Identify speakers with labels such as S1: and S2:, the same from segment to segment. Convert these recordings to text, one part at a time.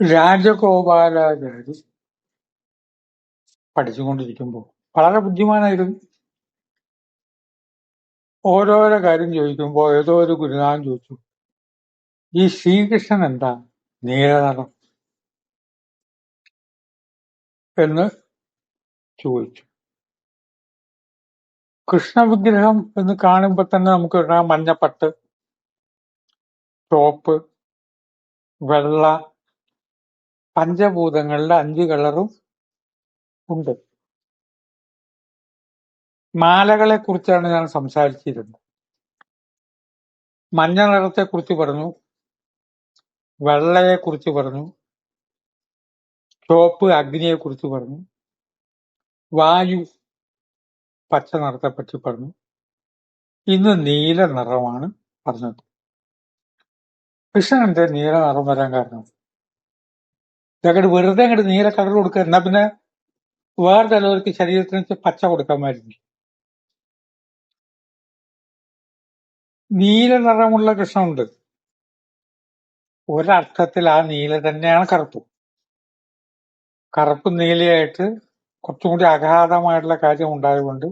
S1: രാജഗോപാലാചാരി പഠിച്ചുകൊണ്ടിരിക്കുമ്പോൾ വളരെ ബുദ്ധിമാനായിരുന്നു. ഓരോരോ കാര്യം ചോദിക്കുമ്പോൾ ഏതോ ഒരു ഗുരുനാഥൻ ചോദിച്ചു ഈ ശ്രീകൃഷ്ണൻ എന്താ? നീലനടം എന്ന് ചോദിച്ചു. കൃഷ്ണവിഗ്രഹം എന്ന് കാണുമ്പോൾ തന്നെ നമുക്ക് കാണാം മഞ്ഞപ്പട്ട് ടോപ്പ് വെള്ള പഞ്ചഭൂതങ്ങളുടെ അഞ്ച് കളറും ഉണ്ട്. മാലകളെ കുറിച്ചാണ് ഞാൻ സംസാരിച്ചിരുന്നത്. മഞ്ഞ നിറത്തെ കുറിച്ച് പറഞ്ഞു വെള്ളയെ കുറിച്ച് പറഞ്ഞു ചോപ്പ് അഗ്നിയെ കുറിച്ച് പറഞ്ഞു വായു പച്ച നിറത്തെ പറ്റി പറഞ്ഞു. ഇന്ന് നീല നിറമാണ് പറഞ്ഞത്. കൃഷ്ണന്റെ നീല നിറം വരാൻ കാരണം? ഇതങ്ങോട്ട് വെറുതെ അങ്ങോട്ട് നീല കളർ കൊടുക്കുക എന്നാ പിന്നെ വേറെ ചിലവർക്ക് ശരീരത്തിന് പച്ച കൊടുക്കാമായിരുന്നു നീല നിറമുള്ള കൃഷ്ണമുണ്ട് ഒരർത്ഥത്തിൽ ആ നീല തന്നെയാണ് കറുപ്പ്. കറുപ്പ് നീലയായിട്ട് കുറച്ചും കൂടി അഗാധമായിട്ടുള്ള കാര്യം ഉണ്ടായതുകൊണ്ട്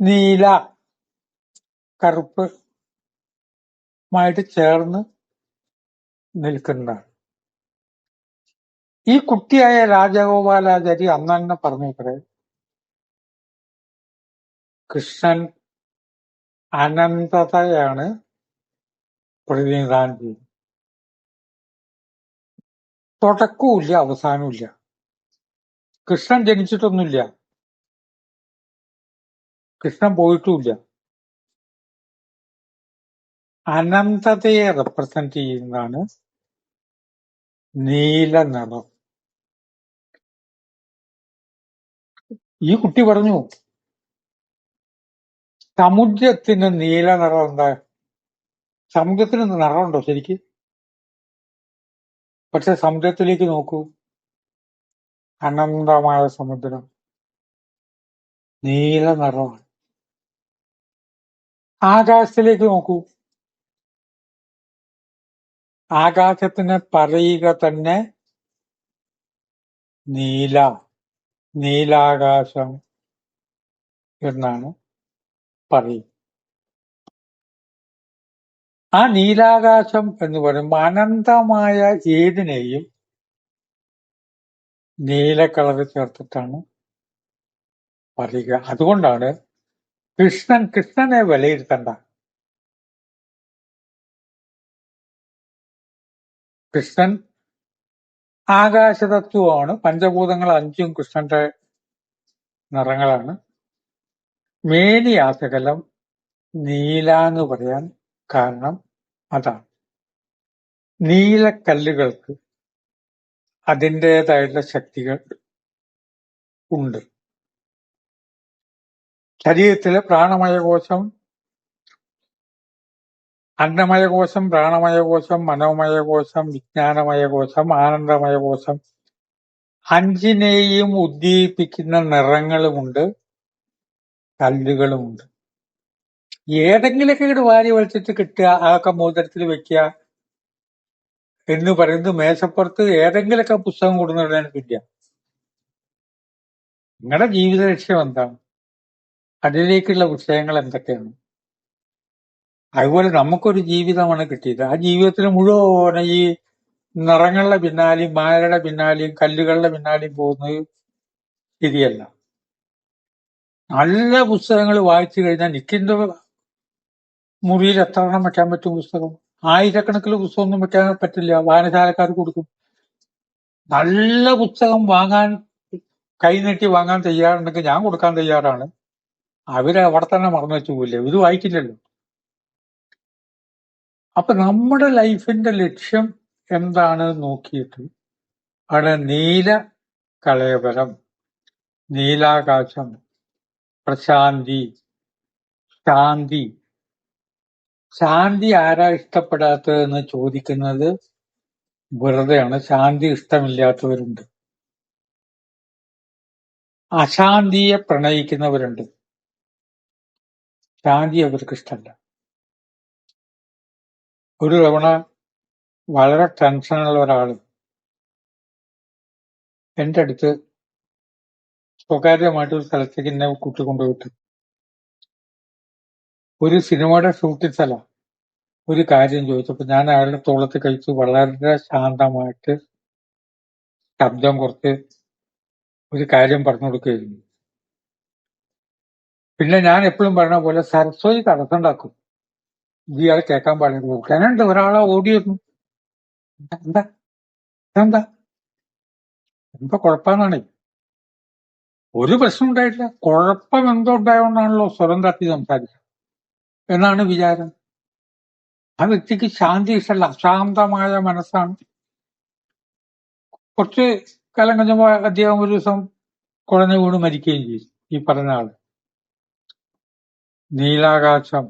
S1: നീല കറുപ്പ് മായിട്ട് ചേർന്ന് നിൽക്കുന്നതാണ്. ഈ കുട്ടിയായ രാജഗോപാലാചാരി അന്ന് തന്നെ പറഞ്ഞേക്കറെ കൃഷ്ണൻ അനന്തതയാണ് പ്രതിനിധാനം ചെയ്യുന്നത് തുടക്കവുമില്ല അവസാനവുമില്ല. കൃഷ്ണൻ ജനിച്ചിട്ടൊന്നുമില്ല. കൃഷ്ണൻ പോയിട്ടുമില്ല. അനന്തതയെ റെപ്രസെന്റ് ചെയ്യുന്നതാണ് നീല നിറം. ഈ കുട്ടി പറഞ്ഞു സമുദ്രത്തിന് നീല നിറം എന്താ? സമുദ്രത്തിന് നിറമുണ്ടോ ശരിക്ക്? പക്ഷെ സമുദ്രത്തിലേക്ക് നോക്കൂ. അനന്തമായ സമുദ്രം. നീല നിറമാണ്. ആകാശത്തിലേക്ക് നോക്കൂ. ആകാശത്തിന് പറയുക തന്നെ നീല. നീലാകാശം എന്നാണ് പറയുന്നത്. ആ നീലാകാശം എന്ന് പറയുമ്പോൾ അനന്തമായ ഏതിനെയും നീല കളർ ചേർത്തിട്ടാണ് പറയുക. അതുകൊണ്ടാണ് കൃഷ്ണൻ കൃഷ്ണനെ വിലയിരുത്തണ്ട. കൃഷ്ണൻ ആകാശതത്വമാണ് പഞ്ചഭൂതങ്ങൾ അഞ്ചും കൃഷ്ണന്റെ നിറങ്ങളാണ്. മേനിയാസകലം നീല എന്ന് പറയാൻ കാരണം അതാണ്. നീലക്കല്ലുകൾക്ക് അതിന്റെതായിട്ടുള്ള ശക്തികൾ ഉണ്ട്. ശരീരത്തിലെ പ്രാണമയകോശം അന്നമയകോശം വിജ്ഞാനമയ കോശം ആനന്ദമയ കോശം അഞ്ചിനെയും ഉദ്ദീപിക്കുന്ന നിറങ്ങളുമുണ്ട് കല്ലുകളുമുണ്ട്. ഏതെങ്കിലുമൊക്കെ ഇങ്ങോട്ട് വാരി വലിച്ചിട്ട് കിട്ടുക അതൊക്കെ മോതിരത്തിൽ വെക്കുക എന്ന് പറയുന്നത് മേശപ്പുറത്ത് ഏതെങ്കിലുമൊക്കെ പുസ്തകം കൊടുന്നിടാൻ കിട്ടുക. നിങ്ങളുടെ ജീവിത ലക്ഷ്യം എന്താണ്? അതിലേക്കുള്ള വിഷയങ്ങൾ എന്തൊക്കെയാണ്? അതുപോലെ നമുക്കൊരു ജീവിതമാണ് കിട്ടിയത്. ആ ജീവിതത്തിൽ മുഴുവൻ ഈ നിറങ്ങളുടെ പിന്നാലെയും മാലയുടെ പിന്നാലെയും കല്ലുകളുടെ പിന്നാലെയും പോകുന്നത് ശരിയല്ല. നല്ല പുസ്തകങ്ങൾ വായിച്ചു കഴിഞ്ഞാൽ നിക്കിന്റെ മുറിയിൽ എത്ര എണ്ണം വെക്കാൻ പറ്റും പുസ്തകം? ആയിരക്കണക്കിന് പുസ്തകമൊന്നും വെക്കാൻ പറ്റില്ല. വായനശാലക്കാർ കൊടുക്കും. നല്ല പുസ്തകം വാങ്ങാൻ കൈനീട്ടി വാങ്ങാൻ തയ്യാറുണ്ടെങ്കിൽ ഞാൻ കൊടുക്കാൻ തയ്യാറാണ്. അവരെ അവിടെ തന്നെ മറന്നു വെച്ചു പോയില്ലേ ഇത് വായിക്കില്ലല്ലോ. അപ്പൊ നമ്മുടെ ലൈഫിന്റെ ലക്ഷ്യം എന്താണ് നോക്കിയിട്ട് അവിടെ നീല കളയപരം നീലാകാശം പ്രശാന്തി ശാന്തി. ശാന്തി ആരാ ഇഷ്ടപ്പെടാത്തതെന്ന് ചോദിക്കുന്നത് വെറുതെയാണ്. ശാന്തി ഇഷ്ടമില്ലാത്തവരുണ്ട്. അശാന്തിയെ പ്രണയിക്കുന്നവരുണ്ട്. ശാന്തി അവർക്ക് ഇഷ്ടമല്ല. ഒരു തവണ വളരെ ടെൻഷനുള്ള ഒരാൾ എന്റെ അടുത്ത് സ്വകാര്യമായിട്ട് ഒരു സ്ഥലത്തേക്ക് എന്നെ കൂട്ടിക്കൊണ്ടുപോയിട്ട് ഒരു സിനിമയുടെ ഷൂട്ടിംഗ് സ്ഥലം ഒരു കാര്യം ചോദിച്ചപ്പോൾ ഞാൻ അയാളുടെ തോളത്ത് കഴിച്ച് വളരെ ശാന്തമായിട്ട് ശബ്ദം കുറച്ച് ഒരു കാര്യം പറഞ്ഞു കൊടുക്കുകയായിരുന്നു. പിന്നെ ഞാൻ എപ്പോഴും പറഞ്ഞ പോലെ സരസ്വതി തടസ്സമുണ്ടാക്കും ഇയാൾ കേൾക്കാൻ പാടില്ല. ഉടനുണ്ട് ഒരാളെ ഓടി വന്നു എന്താ? എന്താ? എന്താ കുഴപ്പമെന്നാണ്? ഒരു പ്രശ്നം ഉണ്ടായിട്ടില്ല. കുഴപ്പം എന്തോ ഉണ്ടായോണ്ടാണല്ലോ സ്വരം തട്ടി സംസാരിക്കുക എന്നാണ് വിചാരം? ആ വ്യക്തിക്ക് ശാന്തി ഇഷ്ടമല്ല അശാന്തമായ മനസ്സാണ്. കുറച്ച് കാലം കഴിഞ്ഞപ്പോ അദ്ദേഹം ഒരു ദിവസം കുഴഞ്ഞു വീണ് മരിക്കുകയും ചെയ്തു. ഈ പറഞ്ഞ ആൾ. നീലാകാശം.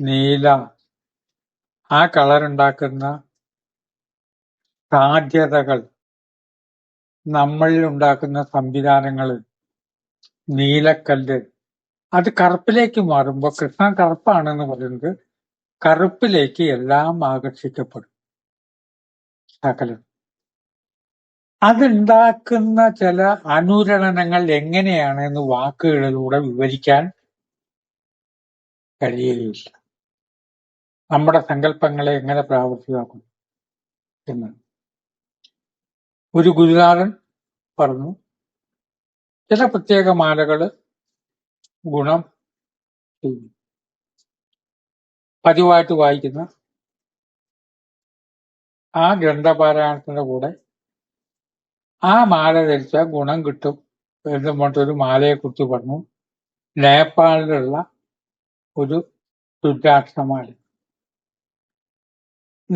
S1: നീല. ആ കളർ ഉണ്ടാക്കുന്ന സാധ്യതകൾ. നമ്മളിൽ ഉണ്ടാക്കുന്ന സംവിധാനങ്ങൾ നീലക്കല്ല്. അത് കറുപ്പിലേക്ക് മാറുമ്പോൾ കൃഷ്ണൻ കറുപ്പാണെന്ന് പറയുന്നത് കറുപ്പിലേക്ക് എല്ലാം ആകർഷിക്കപ്പെടും. സകലം അതുണ്ടാക്കുന്ന ചില അനുരണനങ്ങൾ എങ്ങനെയാണ് എന്ന് വാക്കുകളിലൂടെ വിവരിക്കാൻ കഴിയുകയില്ല. നമ്മുടെ സങ്കല്പങ്ങളെ എങ്ങനെ പ്രാവർത്തികമാക്കും എന്ന്. ഒരു ഗുരുനാഥൻ പറഞ്ഞു ചില പ്രത്യേക മാലകൾ ഗുണം ചെയ്യും. പതിവായിട്ട് വായിക്കുന്ന ആ ഗ്രന്ഥപാരായണത്തിന്റെ കൂടെ ആ മാല ധരിച്ചാൽ ഗുണം കിട്ടും എന്ന് പറഞ്ഞിട്ടൊരു മാലയെ കുറിച്ച് പറഞ്ഞു. നേപ്പാളിലുള്ള ഒരു രുദ്രാക്ഷമാല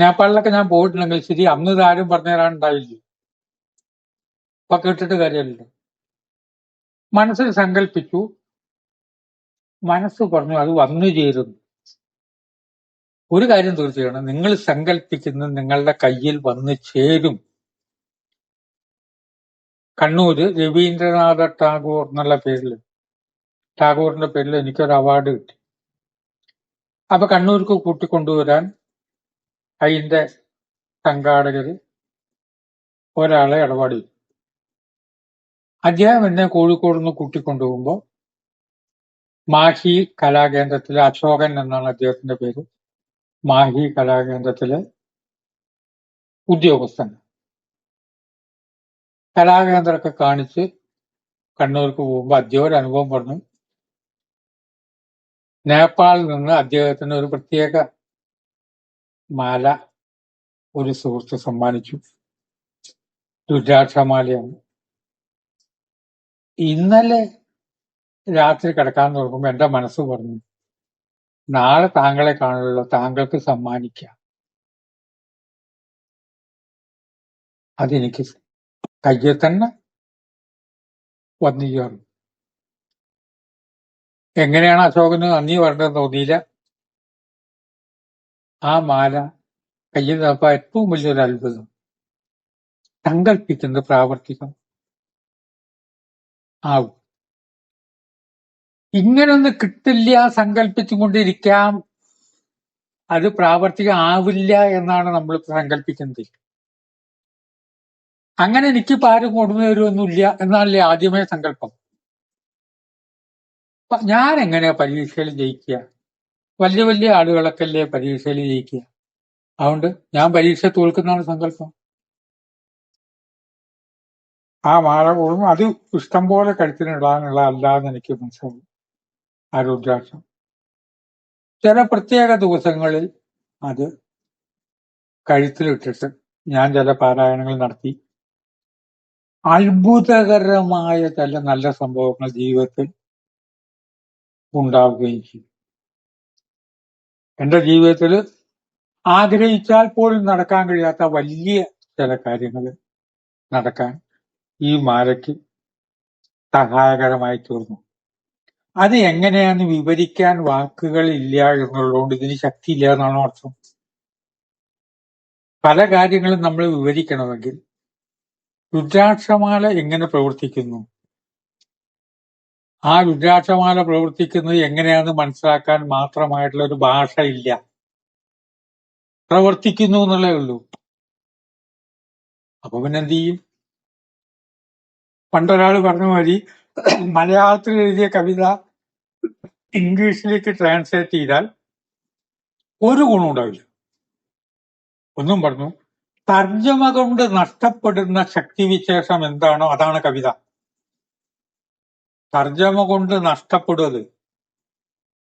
S1: നേപ്പാളിലൊക്കെ ഞാൻ പോയിട്ടുണ്ടെങ്കിൽ ശരി അന്ന് ഇതാരും പറഞ്ഞു തരാനുണ്ടായില്ല അപ്പൊ കേട്ടിട്ട് കാര്യമല്ലോ മനസ്സിൽ സങ്കല്പിച്ചു മനസ്സ് പറഞ്ഞു അത് വന്നു ചേരുന്നു. ഒരു കാര്യം തീർച്ചയാണ് നിങ്ങൾ സങ്കല്പിക്കുന്നത് നിങ്ങളുടെ കയ്യിൽ വന്നു ചേരും. കണ്ണൂര് രവീന്ദ്രനാഥ ടാഗോർ എന്നുള്ള പേരിൽ ടാഗോറിന്റെ പേരിൽ എനിക്കൊരു അവാർഡ് കിട്ടി. അപ്പൊ കണ്ണൂർക്ക് കൂട്ടിക്കൊണ്ടുവരാൻ അതിന്റെ സംഘാടകർ ഒരാളെ ഇടപാട് ചെയ്തു അദ്ദേഹം എന്നെ കോഴിക്കോട് നിന്ന് കൂട്ടിക്കൊണ്ടുപോകുമ്പോൾ മാഹി കലാകേന്ദ്രത്തിലെ അശോകൻ എന്നാണ് അദ്ദേഹത്തിന്റെ പേര്. മാഹി കലാകേന്ദ്രത്തിലെ ഉദ്യോഗസ്ഥൻ. കലാകേന്ദ്രമൊക്കെ കാണിച്ച് കണ്ണൂർക്ക് പോകുമ്പോൾ അദ്ദേഹം അനുഭവം പറഞ്ഞു. നേപ്പാളിൽ നിന്ന് അദ്ദേഹത്തിന് ഒരു പ്രത്യേക മാല ഒരു സുഹൃത്ത് സമ്മാനിച്ചു. രുദ്രാക്ഷമാലയാണ് ഇന്നലെ രാത്രി കിടക്കാൻ തുടങ്ങുമ്പോൾ എന്റെ മനസ്സ് പറഞ്ഞു നാളെ താങ്കളെ കാണുള്ളൂ താങ്കൾക്ക് സമ്മാനിക്കാം. അതെനിക്ക് കയ്യിൽ തന്നെ വന്നു ചേർന്നു എങ്ങനെയാണ് അശോകന് നന്ദി പറഞ്ഞതെന്ന് തോന്നിയില്ല? ആ മാല നിന്നപ്പോ ഏറ്റവും വലിയൊരു അത്ഭുതം. സങ്കല്പിക്കുന്നത് പ്രാവർത്തികം. ആവും. ഇങ്ങനൊന്നും കിട്ടില്ല സങ്കല്പിച്ചുകൊണ്ടിരിക്കാം അത് പ്രാവർത്തികം ആവില്ല എന്നാണ് നമ്മൾ സങ്കല്പിക്കുന്നത് അങ്ങനെ എനിക്ക് പാരും കൊടുന്നു തരുമൊന്നുമില്ല എന്നാണല്ലേ ആദ്യമേ സങ്കല്പം. ഞാൻ എങ്ങനെയാ പരീക്ഷയിൽ ജയിക്കുക? വലിയ വലിയ ആളുകളൊക്കെ അല്ലേ പരീക്ഷയിൽ ജയിക്കുക? അതുകൊണ്ട് ഞാൻ പരീക്ഷ തോൽക്കുന്നതാണ് സങ്കല്പം. ആ മാല അത് ഇഷ്ടം പോലെ കഴുത്തിനിടാനുള്ള അല്ലാന്ന് എനിക്ക് മനസ്സിലാവും ആ രുദ്രാക്ഷം ചില പ്രത്യേക ദിവസങ്ങളിൽ അത് കഴുത്തിലിട്ടിട്ട് ഞാൻ ചില പാരായണങ്ങൾ നടത്തി. അത്ഭുതകരമായ ചില നല്ല സംഭവങ്ങൾ ജീവിതത്തിൽ ഉണ്ടാവുകയും ചെയ്യും എന്റെ ജീവിതത്തിൽ ആഗ്രഹിച്ചാൽ പോലും നടക്കാൻ കഴിയാത്ത വലിയ ചില കാര്യങ്ങൾ നടക്കാൻ ഈ മാലയ്ക്ക് സഹായകരമായി തീർന്നു. അത് എങ്ങനെയാന്ന് വിവരിക്കാൻ വാക്കുകൾ ഇല്ല എന്നുള്ളതുകൊണ്ട് ഇതിന് ശക്തിയില്ല എന്നാണ് അർത്ഥം. പല കാര്യങ്ങളും നമ്മൾ വിവരിക്കണമെങ്കിൽ രുദ്രാക്ഷമാല എങ്ങനെ പ്രവർത്തിക്കുന്നു? ആ രുദ്രാക്ഷമാല പ്രവർത്തിക്കുന്നത് എങ്ങനെയാണെന്ന് മനസ്സിലാക്കാൻ മാത്രമായിട്ടുള്ള ഒരു ഭാഷയില്ല പ്രവർത്തിക്കുന്നു എന്നുള്ളേ ഉള്ളൂ. അപ്പൊ പിന്നെ എന്ത് ചെയ്യും? പണ്ടൊരാൾ പറഞ്ഞ മാതിരി മലയാളത്തിൽ എഴുതിയ കവിത ഇംഗ്ലീഷിലേക്ക് ട്രാൻസ്ലേറ്റ് ചെയ്താൽ ഒരു ഗുണം ഉണ്ടാവില്ല. ഒന്നും പറഞ്ഞു. തർജമ കൊണ്ട് നഷ്ടപ്പെടുന്ന ശക്തിവിശേഷം എന്താണോ അതാണ് കവിത. തർജമ കൊണ്ട് നഷ്ടപ്പെടുന്നത്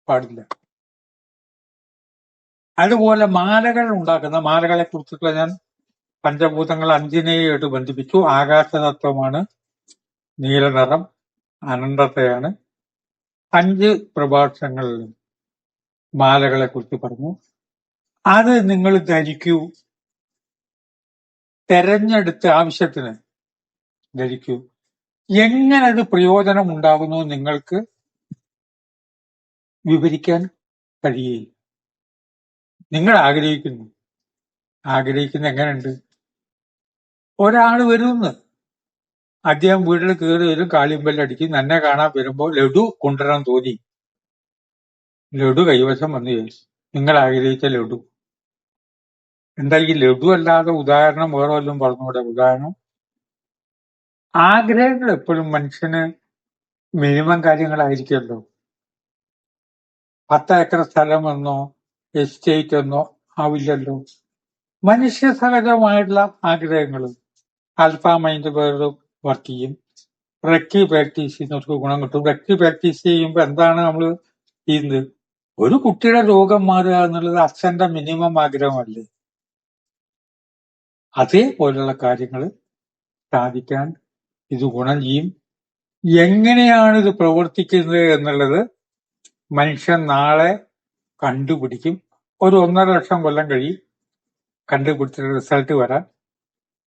S1: പാടില്ല. അതുപോലെ മാലകൾ ഉണ്ടാക്കുന്ന മാലകളെ കുറിച്ചിട്ടുള്ള ഞാൻ പഞ്ചഭൂതങ്ങൾ അഞ്ചിനെയായിട്ട് ബന്ധിപ്പിച്ചു. ആകാശതത്വമാണ് നീലനിറം അനന്തതയാണ്. അഞ്ച് പ്രഭാഷണങ്ങളിൽ മാലകളെ കുറിച്ച് പറഞ്ഞു. അത് നിങ്ങൾ ധരിക്കൂ. തെരഞ്ഞെടുത്ത ആവശ്യത്തിന് ധരിക്കൂ. എങ്ങനെ അത് പ്രയോജനം ഉണ്ടാകുന്നു നിങ്ങൾക്ക് വിവരിക്കാൻ കഴിയില്ല. നിങ്ങൾ ആഗ്രഹിക്കുന്നു. ആഗ്രഹിക്കുന്ന എങ്ങനെയുണ്ട് ഒരാൾ വരുമെന്ന് അദ്ദേഹം വീട്ടിൽ കയറി വരും കാളിമ്പല്ലടിക്കും നന്നെ കാണാൻ വരുമ്പോൾ ലഡു കൊണ്ടുവരാൻ തോന്നി. ലഡു കൈവശം വന്നു ചോദിച്ചു നിങ്ങൾ ആഗ്രഹിച്ച ലഡു. എന്താ ഈ ലഡു അല്ലാതെ ഉദാഹരണം വേറെ വല്ലതും പറഞ്ഞുകൂടെ? ഉദാഹരണം ആഗ്രഹങ്ങൾ എപ്പോഴും മനുഷ്യന് മിനിമം കാര്യങ്ങളായിരിക്കുമല്ലോ. പത്ത് ഏക്കർ സ്ഥലമെന്നോ എസ്റ്റേറ്റ് എന്നോ ആവില്ലല്ലോ. മനുഷ്യ സഹജമായിട്ടുള്ള ആഗ്രഹങ്ങൾ. ആൽഫ മൈൻഡ് പേരോട് വർക്ക് ചെയ്യും. റെക്കി പ്രാക്ടീസ് ചെയ്യുന്നവർക്ക് ഗുണം കിട്ടും. റെക്കി പ്രാക്ടീസ് ചെയ്യുമ്പോൾ എന്താണ് നമ്മൾ ചെയ്യുന്നത്? ഒരു കുട്ടിയുടെ രോഗം മാറുക എന്നുള്ളത് അച്ഛന്റെ മിനിമം ആഗ്രഹമല്ലേ? അതേപോലുള്ള കാര്യങ്ങൾ സാധിക്കാൻ ഇത് ഗുണം ചെയ്യും. എങ്ങനെയാണ് ഇത് പ്രവർത്തിക്കുന്നത് എന്നുള്ളത് മനുഷ്യൻ നാളെ കണ്ടുപിടിക്കും. ഒരു ഒന്നര ലക്ഷം കൊല്ലം കഴിയും കണ്ടുപിടിച്ചിട്ട് റിസൾട്ട് വരാൻ.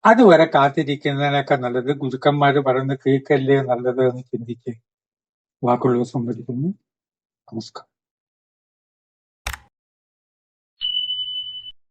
S1: അതുവരെ കാത്തിരിക്കുന്നതിനൊക്കെ നല്ലത്. ഗുരുക്കന്മാർ പറയുന്നത് കേൾക്കല്ലേ നല്ലത് എന്ന് ചിന്തിച്ച് വാക്കുകൾ സംവദിക്കുന്നു. നമസ്കാരം.